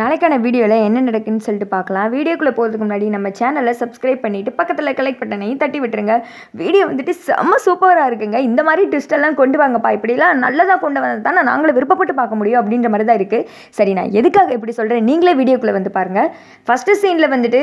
நாளைக்கான வீடியோவில் என்ன நடக்குன்னு சொல்லிட்டு பார்க்கலாம். வீடியோக்குள்ளே போகிறதுக்கு முன்னாடி நம்ம சேனலை சப்ஸ்கிரைப் பண்ணிவிட்டு பக்கத்தில் கலெக்ட் பட்டனையும் தட்டி விட்டுருங்க. வீடியோ வந்துட்டு செம்ம சூப்பராக இருக்குங்க. இந்த மாதிரி ட்விஸ்டெல்லாம் கொண்டு வாங்கப்பா. இப்படிலாம் நல்லதாக கொண்டு வந்தால் தான் நாங்களும் விருப்பப்பட்டு பார்க்க முடியும் அப்படின்ற மாதிரி தான் இருக்குது சரி நான் எதுக்காக இப்படி சொல்கிறேன் நீங்களே வீடியோக்குள்ளே வந்து பாருங்கள் ஃபஸ்ட்டு சீனில் வந்துட்டு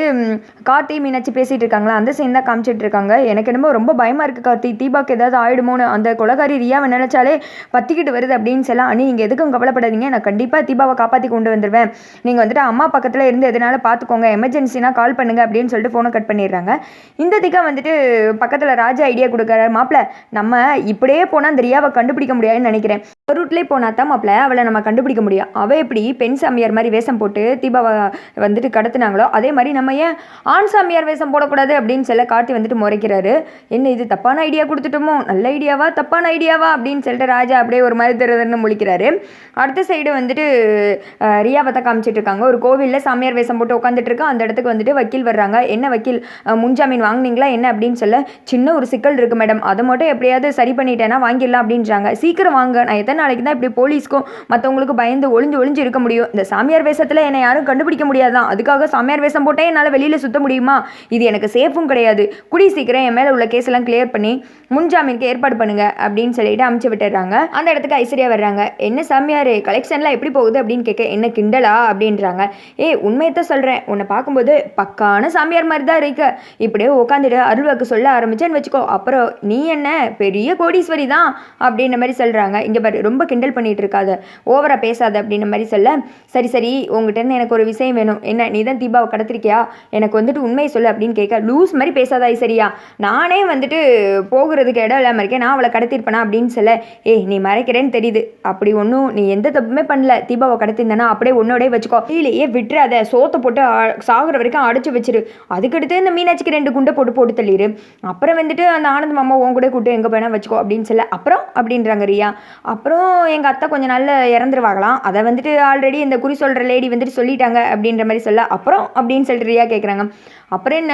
கார்த்தி மீனாட்சி பேசிகிட்டு இருக்காங்களா? அந்த சீன் தான் காமிச்சிட்டு இருக்காங்க. எனக்கு என்னமோ ரொம்ப பயமாக இருக்குது கார்த்தி. தீபாக்கு ஏதாவது ஆயிடுமோன்னு அந்த கொலகாரி ரியாவை நினச்சாலே பத்திக்கிட்டு வருது அப்படின்னு சொல்லலாம் அணி நீங்கள் எதுக்கும் கவலைப்படாதீங்க. நான் கண்டிப்பாக தீபாவை காப்பாற்றி கொண்டு வந்துடுவேன் நீங்கள் வந்துட்டு அம்மா பக்கத்தில் இருந்து எதனால பார்த்துக்கோங்க எமர்ஜென்சினா கால் பண்ணுங்க அப்படின்னு சொல்லிட்டு ஃபோனை கட் பண்ணிடுறாங்க. இந்த திக்கா வந்துட்டு பக்கத்தில் ராஜா ஐடியா கொடுக்குறாரு. மாப்பிள்ள நம்ம இப்படியே போனால் அந்த ரியாவை கண்டுபிடிக்க முடியாதுன்னு நினைக்கிறேன். ஒரு ரூட்லேயே போனால் தான் மாப்பிள்ள அவளை நம்ம கண்டுபிடிக்க முடியும். அவள் எப்படி பெண் சாமியார் மாதிரி வேஷம் போட்டு தீபாவை வந்துட்டு கடத்துனாங்களோ அதே மாதிரி நம்ம ஏன் ஆண் சாமியார் வேஷம் போடக்கூடாது அப்படின்னு சொல்ல கார்த்தி வந்துட்டு முறைக்கிறாரு. என்ன இது தப்பான ஐடியா கொடுத்துட்டோமோ? நல்ல ஐடியாவா தப்பான ஐடியாவா அப்படின்னு சொல்லிட்டு ராஜா அப்படியே ஒரு மாதிரி திருன்னு முழிக்கிறாரு. அடுத்த சைடு வந்துட்டு அஹ், ரியாவை தான் காமிச்சிட்டு இருக்காங்க ஒரு கோவிலில் சாமியார் வேஷம் போட்டு உட்காந்துட்டு இருக்கா அந்த இடத்துக்கு வந்துட்டு வக்கீல் வர்றாங்க. என்ன வக்கீல்? முன்ஜாமீன் வாங்குனீங்களா? என்ன? அப்படின்னு சொல்ல சின்ன ஒரு சிக்கல் இருக்கு மேடம். அதை மட்டும் எப்படியாவது சரி பண்ணிட்டேன்னா வாங்கிடலாம் அப்படின்றாங்க. சீக்கிரம் வாங்க. நான் எத்தனை நாளைக்கு தான் இப்படி போலீஸ்க்கும் மற்றவங்களுக்கு பயந்து ஒளிஞ்சு ஒளிஞ்சு இருக்க முடியும்? இந்த சாமியார் வேஷத்தில் என்னை யாரும் கண்டுபிடிக்க முடியாதான் அதுக்காக சாமியார் வேஷம் போட்டே என்னால் வெளியில் சுத்த முடியுமா? இது எனக்கு சேஃபும் கிடையாது. குடி சீக்கிரம் என் மேலே உள்ள கேஸ்லாம் கிளியர் பண்ணி முன்ஜாமீனுக்கு ஏற்பாடு பண்ணுங்க அப்படின்னு சொல்லிட்டு அமுச்சு விட்டுறாங்க. அந்த இடத்துக்கு ஐஸ்வர்யா வர்றாங்க. என்ன சாமியார் கலெக்ஷன்லாம் எப்படி போகுது? அப்படின்னு கேட்க என்ன கிண்டலா? அப்படின்றாங்க. ஏய் உண்மையத்தான் சொல்கிறேன் உன்னை பார்க்கும்போது பக்கான சாமியார் மாதிரி தான் இருக்க. இப்படியே உட்காந்துட்டு அருள்வாக்கு சொல்ல ஆரம்பிச்சேன்னு வச்சுக்கோ. அப்புறம் நீ என்ன? பெரிய கோடீஸ்வரி தான் அப்படின்ற மாதிரி சொல்கிறாங்க இங்கே பாரு ரொம்ப கிண்டல் பண்ணிட்டு இருக்காது. ஓவராக பேசாத அப்படின்ற மாதிரி சொல்ல சரி சரி உங்ககிட்ட எனக்கு ஒரு விஷயம் வேணும். என்ன நீ தான் தீபாவை கடத்திருக்கியா? எனக்கு வந்துட்டு உண்மையை சொல்லு அப்படின்னு கேட்க லூஸ் மாதிரி பேசாதா சரியா நானே வந்துட்டு போகிறதுக்கு இடம் இல்லாமல் இருக்கேன். நான் அவளை கடத்திருப்பேனா அப்படின்னு சொல்ல ஏய் நீ மறைக்கிறேன்னு தெரியுது. அப்படி ஒன்றும் நீ எந்த தப்புமே பண்ணல. தீபாவை கடத்திருந்தேன்னா அப்படியே உன்னோடய வச்சுக்கோ. கீழேயே விட்டுறாத. சோத்தை போட்டு சாகுற வரைக்கும் அடைச்சி வச்சிரு. அதுக்கடுத்து இந்த மீனாட்சிக்கு ரெண்டு குண்டை போட்டு போட்டு தள்ளிடு அப்புறம் வந்துட்டு அந்த ஆனந்த மாமா உன் கூட கூட்டு எங்கே போனால் வச்சுக்கோ அப்படின்னு சொல்ல அப்புறம் அப்படின்றாங்க ரியா. அப்புறம் எங்கள் அத்தை கொஞ்சம் நாளில் இறந்துருவாங்களாம். அதை வந்துட்டு ஆல்ரெடி இந்த குறி சொல்கிற லேடி வந்துட்டு சொல்லிட்டாங்க அப்படின்ற மாதிரி சொல்ல அப்புறம் அப்படின்னு சொல்லிட்டு ரியா கேட்குறாங்க அப்புறம் என்ன?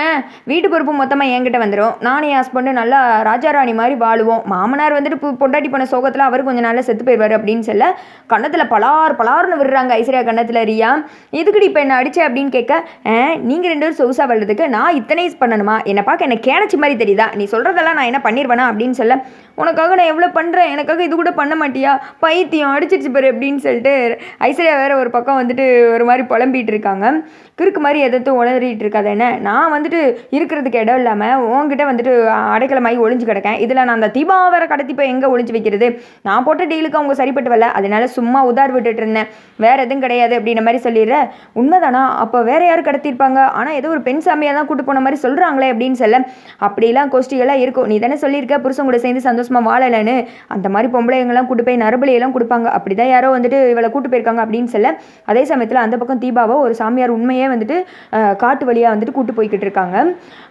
வீட்டு பொறுப்பு மொத்தமாக என்கிட்ட வந்துடும் நானும் என் ஹஸ்பண்டு நல்லா ராஜாராணி மாதிரி வாழுவோம். மாமனார் வந்துட்டு பொண்டாட்டி போன சோகத்தில் அவர் கொஞ்சம் நாளில் செத்து போயிடுவார் அப்படின்னு சொல்ல கன்னத்தில் பலார் பலார்னு விடுறாங்க ஐஸ்வர்யா கன்னத்தில் ரியா. இதுக்குடி இப்போ என்ன அடிச்ச அப்படின்னு கேட்க நீங்கள் ரெண்டு பேரும் சொகுசா வளர்றதுக்கு நான் இத்தனை பண்ணணுமா? என்னை பார்க்க என்னை கேனச்சி மாதிரி தெரியுதா? நீ சொல்கிறதெல்லாம் நான் என்ன பண்ணிடுவேனா அப்படின்னு சொல்ல உனக்காக நான் எவ்வளோ பண்ணுறேன் எனக்காக இது கூட பண்ண மாட்டியா? பைத்தியம் அடிச்சிருச்சு பாரு அப்படின்னு சொல்லிட்டு ஐஸ்வர்யா வேறு ஒரு பக்கம் வந்துட்டு ஒரு மாதிரி புலம்பிகிட்டு இருக்காங்க. கிறுக்கு மாதிரி எதாச்சும் உளறிட்டு இருக்காது என்ன? நான் வந்துட்டு இருக்கிறதுக்கு இடம் இல்லாமல் உன்கிட்ட வந்துட்டு அடைக்கலமாகி ஒளிஞ்சு கிடக்கேன். இதில் நான் அந்த தீபா வேற கடத்தி போய் எங்கே ஒளிஞ்சு வைக்கிறது? நான் போட்ட டீலுக்கு அவங்க சரிப்பட்டு வரல அதனால சும்மா உதார் விட்டுட்டு இருந்தேன். வேறு எதுவும் கிடையாது அப்படின்ற மாதிரி சொல்லிடுற. உண்மைதானா? அப்போ வேற யார் கடத்திருப்பாங்க ஆனால் ஏதோ ஒரு பெண் சாமியாக தான் கூட்டு போன மாதிரி சொல்கிறாங்களே அப்படின்னு சொல்ல. அப்படிலாம் கோஷ்டிகள்லாம் இருக்கும். நீ தானே சொல்லியிருக்க. புருஷன் கூட சேர்ந்து சந்தோஷம் வாழலைன்னு அந்த மாதிரி பொம்பளைங்கெல்லாம் கூட்டு போய் நரபலியெல்லாம் கொடுப்பாங்க. அப்படிதான் யாரோ வந்துட்டு இவளை கூட்டு போயிருக்காங்க அப்படின்னு சொல்ல அதே சமயத்தில் அந்த பக்கம் தீபாவை ஒரு சாமியார் உண்மையே வந்துட்டு காட்டு வழியாக வந்துட்டு கூட்டு போய்கிட்டு இருக்காங்க.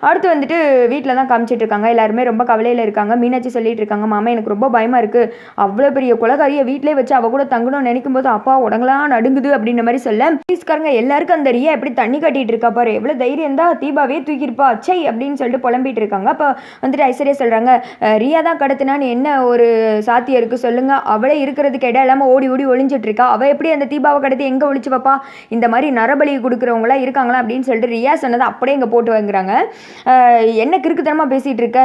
அடுத்து வந்துட்டு வீட்டில் தான் காமிச்சிட்டு இருக்காங்க. எல்லாருமே ரொம்ப கவலையில் இருக்காங்க. மீனாட்சி சொல்லிட்டு இருக்காங்க மாமா எனக்கு ரொம்ப பயமாக இருக்குது அவ்வளோ பெரிய குலகாரியை வீட்டிலே வச்சு அவள் கூட தங்கணும்னு நினைக்கும் போது அப்பா உடங்கலாம் நடுங்குது அப்படின்ற மாதிரி சொல்ல போலீஸ்காரங்க எல்லாருக்கும் அந்த ரியா எப்படி தண்ணி கட்டிட்டு இருக்கா பாரு. எவ்வளோ தைரியம் தான் தீபாவே தூக்கியிருப்பா. சை அப்படின்னு சொல்லிட்டு புலம்பிட்டு இருக்காங்க. அப்போ வந்துட்டு ஐஸ்வர்யா சொல்கிறாங்க ரியா தான் கடத்தினான்னு என்ன ஒரு சாத்தியம் இருக்குது சொல்லுங்கள் அவளே இருக்கிறதுக்கு இடம் இல்லாமல் ஓடி ஓடி ஒளிஞ்சிட்ருக்கா அவள் எப்படி அந்த தீபாவை கடத்தி எங்கே ஒழிச்சு வைப்பா? இந்த மாதிரி நரபலி கொடுக்குறவங்களாம் இருக்காங்களா அப்படின்னு சொல்லிட்டு ரியா சொன்னதை அப்படியே இங்கே போட்டு வாங்குறாங்க. என்ன கிறுக்குத்தனமாக பேசிகிட்டு இருக்க?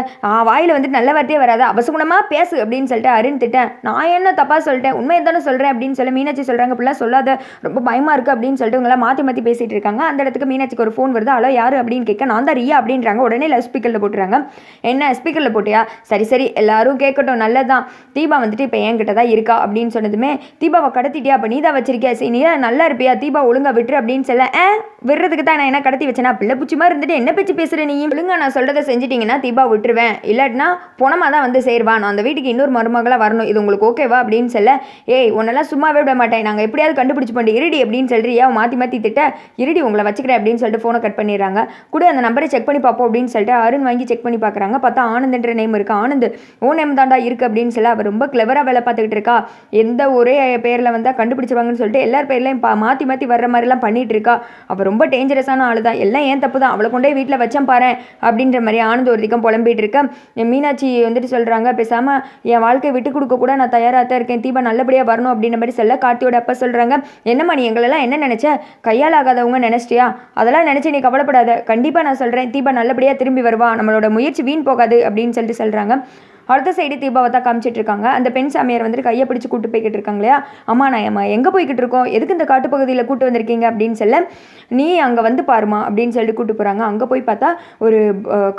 வாயில் வந்துட்டு நல்ல வார்த்தையே வராது. அவசகுணமாக பேசு அப்படின்னு சொல்லிட்டு அருண் திட்டேன். நான் என்ன தப்பாக சொல்லிட்டேன்? உண்மையை தானே சொல்கிறேன் அப்படின்னு சொல்லி மீனாட்சி சொல்கிறாங்க இப்படிலாம் சொல்லாத. ரொம்ப பயமாக இருக்குது அப்படின்னு சொல்லிட்டு இவங்களாம் மாற்றி மாற்றி பேசிகிட்டு இருக்காங்க. அந்த இடத்துக்கு மீனாட்சிக்கு ஒரு ஃபோன் வருது. ஹலோ யார்? அப்படின்னு கேட்க நான் தான் ரியா அப்படின்றாங்க. உடனே லவ் ஸ்பீக்கரில் போட்டுறாங்க. என்ன ஸ்பீக்கரில் போட்டியா? சரி சரி. எல்லாரும் கேட்கட்டும் நல்லதான் தீபா வந்துட்டு இப்போ என்கிட்ட தான் இருக்கா அப்படின்னு சொன்னதுமே தீபாவை கடத்திட்டியா? அப்போ நீ தான் வச்சிருக்கியா? சரி நீ தான் நல்லா இருப்பியா? தீபா ஒழுங்கா விட்டுரு அப்படின்னு சொல்ல ஆ விடுறதுக்கு தான் நான் என்ன கடத்தி வச்சேனா? பிள்ளை பூச்சி மாதிரி இருந்துட்டு என்ன பேச்சு பேசுகிற நீ? ஒழுங்கா நான் சொல்கிறத செஞ்சிட்டிங்கன்னா தீபா விட்டுருவேன். இல்லாட்டினா பணமாக தான் வந்து சேருவான். நான் அந்த வீட்டுக்கு இன்னொரு மருமகளாக வரணும். இது உங்களுக்கு ஓகேவா அப்படின்னு சொல்ல ஏய் உன்னெல்லாம் சும்மாவே விட மாட்டேன். நாங்கள் எப்படியாவது கண்டுபிடிச்சி பண்ணி இருடி அப்படின்னு சொல்கிறியா மாற்றி மாற்றி திட்ட. இருடி உங்களை வச்சுக்கிறேன் அப்படின்னு சொல்லிட்டு ஃபோனை கட் பண்ணிடுறாங்க. கூட அந்த நம்பரை செக் பண்ணி பார்ப்போம் அப்படின்னு சொல்லிட்டு அருண் வாங்கி செக் பண்ணி பார்க்குறாங்க. பார்த்தா ஆனந்த்ன்ற நேம் இருக்கு. ஆனந்த் ஓ நேம் தாண்டா இருக்குது அப்படின்னு சொல்லி அவள் ரொம்ப கிளவராக வேலை பார்த்துக்கிட்டு இருக்கா. எந்த ஒரே பேரில் வந்தால் கண்டுபிடிச்சிருவாங்கன்னு சொல்லிட்டு எல்லார் பேர்லையும் பா மாற்றி மாற்றி வர்ற மாதிரிலாம் பண்ணிட்டு இருக்கா. அவள் ரொம்ப டேஞ்சரஸான ஆள் தான் எல்லாம் ஏன் தப்பு தான் அவளை கொண்டே வீட்டில் வச்சேன் பாரு அப்படின்ற மாதிரி ஆனந்த ஒருத்திக்கம் புலம்பிட்டு இருக்க. என் மீனாட்சி வந்துட்டு சொல்கிறாங்க பேசாமல் என் வாழ்க்கையை விட்டு கொடுக்க கூட நான் தயாராக தான் இருக்கேன். தீபா நல்லபடியாக வரணும் அப்படின்ற மாதிரி சொல்ல கார்த்தியோட அப்பா சொல்கிறாங்க என்னம்மா நீ எங்களெல்லாம் என்ன நினச்ச? கையால் ஆகாதவங்க நினச்சிட்டியா? அதெல்லாம் நினச்சி நீ கவலைப்படாத. கண்டிப்பாக நான் சொல்கிறேன் தீபா நல்லபடியாக திரும்பி வருவா. நம்மளோட முயற்சி வீண் போகாது அப்படின்னு சொல்லிட்டு சொல்கிறாங்க அடுத்த சைடு தீபாவை தான் காமிச்சிட்டு இருக்காங்க அந்த பெண் சாமியார் வந்துட்டு கையை பிடிச்சி கூட்டு போய்கிட்டு இருக்காங்க இல்லையா? அம்மா நான் அம்மா எங்கே போய்கிட்டு இருக்கோம்? எதுக்கு இந்த காட்டுப்பகுதியில் கூட்டு வந்திருக்கீங்க அப்படின்னு சொல்ல நீ அங்கே வந்து பாருமா அப்படின்னு சொல்லிட்டு கூட்டு போகிறாங்க அங்கே போய் பார்த்தா ஒரு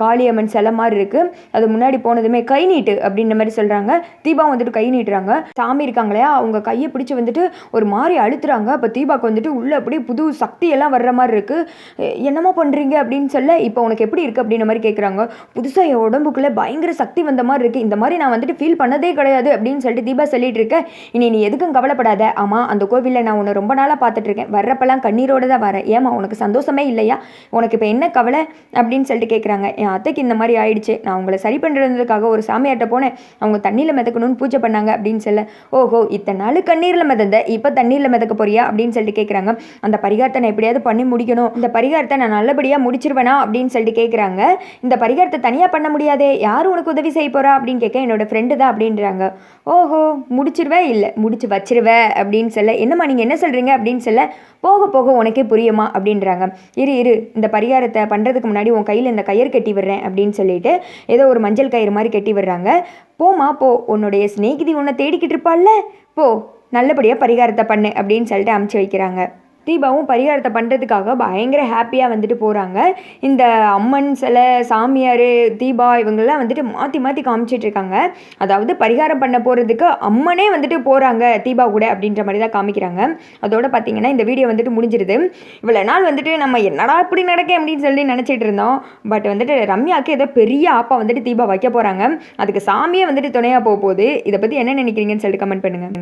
காளியம்மன் சிலை மாதிரி இருக்குது அது முன்னாடி போனதுமே கை நீட்டு அப்படின்ற மாதிரி சொல்கிறாங்க தீபா வந்துட்டு கை நீட்டுறாங்க. சாமி இருக்காங்க இல்லையா? அவங்க கையை பிடிச்சி வந்துட்டு ஒரு மாதிரி அழுத்துறாங்க. அப்போ தீபாக்கு வந்துட்டு உள்ளே அப்படியே புது சக்தி எல்லாம் வர்ற மாதிரி இருக்குது என்னம்மா பண்ணுறீங்க அப்படின்னு சொல்ல இப்போ உனக்கு எப்படி இருக்குது அப்படின்ற மாதிரி கேட்குறாங்க புதுசாக என் உடம்புக்குள்ளே பயங்கர சக்தி வந்த மாதிரி இருக்குது இந்த மாதிரி நான் வந்துட்டு ஃபீல் பண்ணதே கிடையாது அப்படின்னு சொல்லிட்டு தீபா சொல்லிட்டு இருக்கேன் இனி நீ எதுக்கும் கவலைப்படாத. ஆமாம் அந்த கோவிலில் நான் உன்னை ரொம்ப நாளாக பார்த்துட்டு இருக்கேன். வர்றப்பெல்லாம் கண்ணீரோட தான் வரேன். ஏமா உனக்கு சந்தோஷமே இல்லையா? உனக்கு இப்போ என்ன கவலை? அப்படின்னு சொல்லிட்டு கேட்குறாங்க என் அத்தைக்கு இந்த மாதிரி ஆயிடுச்சு. நான் உங்களை சரி பண்ணுறதுக்காக ஒரு சாமியார்ட்ட போனேன். அவங்க தண்ணியில் மிதக்கணும்னு பூஜை பண்ணாங்க அப்படின்னு சொல்ல. ஓஹோ இத்தனை நாள் கண்ணீரில் மிதந்த இப்போ தண்ணீரில் மிதக்க போறியா? அப்படின்னு சொல்லிட்டு கேட்குறாங்க அந்த பரிகாரத்தை நான் எப்படியாவது பண்ணி முடிக்கணும். இந்த பரிகாரத்தை நான் நல்லபடியாக முடிச்சிருவேனா? அப்படின்னு சொல்லிட்டு கேட்குறாங்க இந்த பரிகாரத்தை தனியாக பண்ண முடியாதே. யார் உனக்கு உதவி செய்ய போகிறா அப்படின்னு கேட்க என்னோட ஃப்ரெண்டு தான் அப்படின்றாங்க. ஓஹோ முடிச்சிருவே? இல்லை முடிச்சு வச்சிருவே அப்படின்னு சொல்ல என்னம்மா நீங்கள் என்ன சொல்கிறீங்க அப்படின்னு சொல்ல போக போக உனக்கே புரியுமா அப்படின்றாங்க. இரு இரு இந்த பரிகாரத்தை பண்ணுறதுக்கு முன்னாடி உன் கையில் இந்த கயிறு கட்டி விடுறேன் அப்படின்னு சொல்லிட்டு ஏதோ ஒரு மஞ்சள் கயிறு மாதிரி கட்டி விடுறாங்க. போமா போ உன்னுடைய சிநேகிதி உன்னை தேடிக்கிட்டு இருப்பாள்ல. போ நல்லபடியாக பரிகாரத்தை பண்ணு அப்படின்னு சொல்லிட்டு அமுச்சு வைக்கிறாங்க. தீபாவும் பரிகாரத்தை பண்ணுறதுக்காக பயங்கர ஹாப்பியாக வந்துட்டு போகிறாங்க இந்த அம்மன் சிலை சாமியார் தீபா இவங்கெல்லாம் வந்துட்டு மாற்றி மாற்றி காமிச்சிட்டு இருக்காங்க. அதாவது பரிகாரம் பண்ண போகிறதுக்கு அம்மனே வந்துட்டு போகிறாங்க தீபா கூட அப்படின்ற மாதிரி தான் காமிக்கிறாங்க. அதோட பார்த்தீங்கன்னா இந்த வீடியோ வந்துட்டு முடிஞ்சிருது. இவ்வளோ நாள் வந்துட்டு நம்ம என்னடா இப்படி நடக்க அப்படின்னு சொல்லி நினச்சிட்டு இருந்தோம். பட் வந்துட்டு ரம்யாவுக்கு ஏதோ பெரிய ஆப்பா வந்துட்டு தீபா வைக்க போகிறாங்க அதுக்கு சாமியே வந்துட்டு துணையாக போக போகுது. இதை பற்றி என்ன நினைக்கிறீங்கன்னு சொல்லிட்டு கமெண்ட் பண்ணுங்கள்